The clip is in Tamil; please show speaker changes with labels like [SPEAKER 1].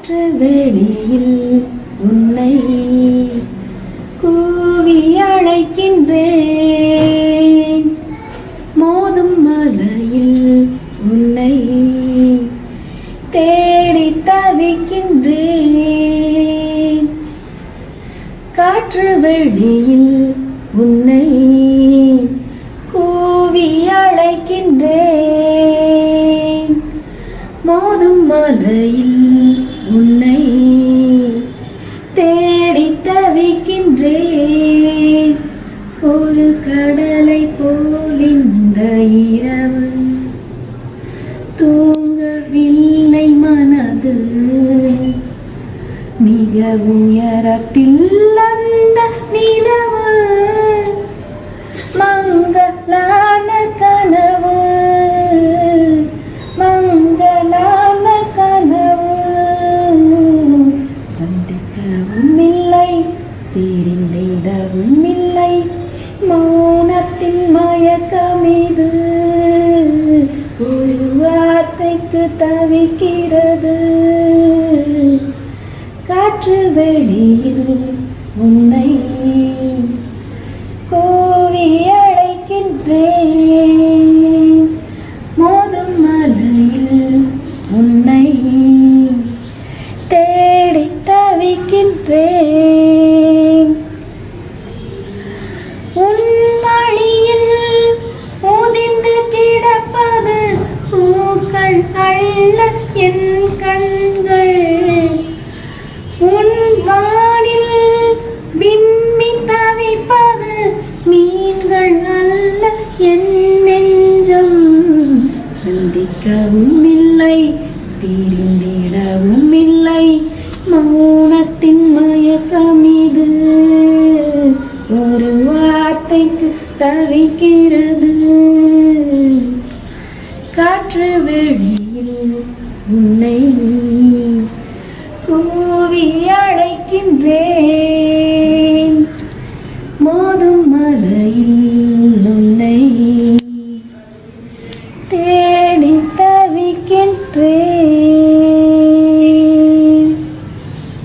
[SPEAKER 1] காற்று வெளியில் உன்னை கூவி அழைக்கின்றேன். மோதும் மலையில் உன்னை தேடி தவிக்கின்றேன். காற்று வெளியில் உன்னை கூவி அழைக்கின்றேன். மோதும் மலையில் உன்னை தேடி தவிக்கின்றேன். ஒரு கடலை போல் இந்த இரவு தூங்கவில்லை மனது. மிக உயரத்தில் அந்த நிலவு. மங்களான கனவு. பிரிந்திடவும் இல்லை மௌனத்தின் மயக்கமிது ஒரு வார்த்தைக்கு தவிக்கிறது காற்று வெளியில் உன்னை கோவி அழைக்கின்றேன். மோதும் மலையில் உன்னை தேடி தவிக்கின்றேன். உன் வழியில் கிடப்பது பூக்கள் அல்ல என் கண்கள். உன் வானில் விம்மி தவிப்பது மீன்கள் அல்ல என் நெஞ்சம். சந்திக்கவும் இல்லை பிரிந்திடவும் இல்லை. மௌனத்தின் ஒரு தவிக்கிறது. காற்று வெளியில் உன்னை கூவி அடைக்கின்றேன்.